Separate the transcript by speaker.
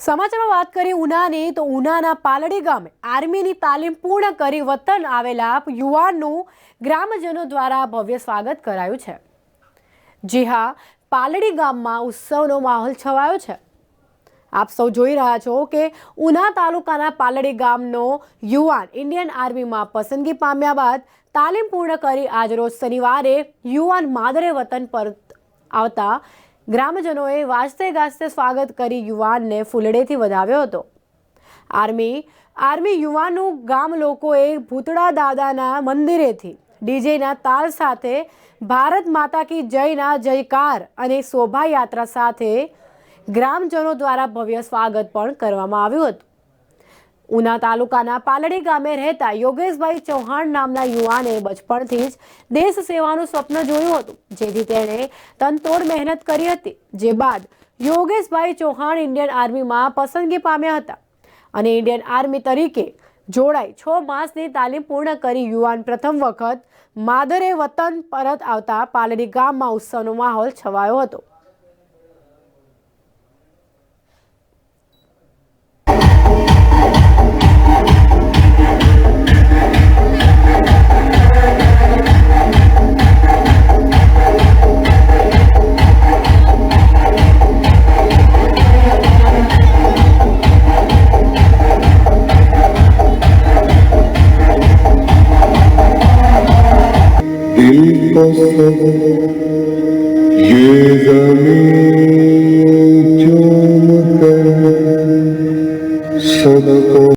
Speaker 1: સમાચારમાં વાત કરીએ ઉનાની, તો ઉનાના પાલડી ગામે આર્મીની તાલીમ પૂર્ણ કરી વતન આવેલા યુવાનનું ગ્રામજનો દ્વારા ભવ્ય સ્વાગત કરાયું છે. જી હા, પાલડી ગામમાં ઉત્સવનો માહોલ છવાયો છે. આપ સૌ જોઈ રહ્યા છો કે ઉના તાલુકાના પાલડી ગામનો યુવાન ઇન્ડિયન આર્મીમાં પસંદગી પામ્યા બાદ તાલીમ પૂર્ણ કરી આજરોજ શનિવારે યુવાન માદરે વતન પરત આવતા ગ્રામજનોએ વાજતે ગાજતે સ્વાગત કરી યુવાનને ફૂલડેથી વધાવ્યો હતો. આર્મી આર્મી યુવાનનું ગામ લોકોએ ભૂતળા દાદાના મંદિરેથી, ડીજેના તાલ સાથે ભારત માતા કી જયના જયકાર અને શોભાયાત્રા સાથે ગ્રામજનો દ્વારા ભવ્ય સ્વાગત પણ કરવામાં આવ્યું હતું. ઉના તાલુકાના પાલડી ગામે રહેતા યોગેશભાઈ ચૌહાણ નામના યુવાને બચપણથી જ દેશ સેવાનું સ્વપ્ન જોયું હતું, જેથી તેણે તનતોડ મહેનત કરી હતી, જે બાદ યોગેશભાઈ ચૌહાણ ઇન્ડિયન આર્મીમાં પસંદગી પામ્યા હતા અને ઇન્ડિયન આર્મી તરીકે જોડાઈ છ માસની તાલીમ પૂર્ણ કરી યુવાન પ્રથમ વખત માદરે વતન પરત આવતા પાલડી ગામમાં ઉત્સવનો માહોલ છવાયો હતો.
Speaker 2: Субтитры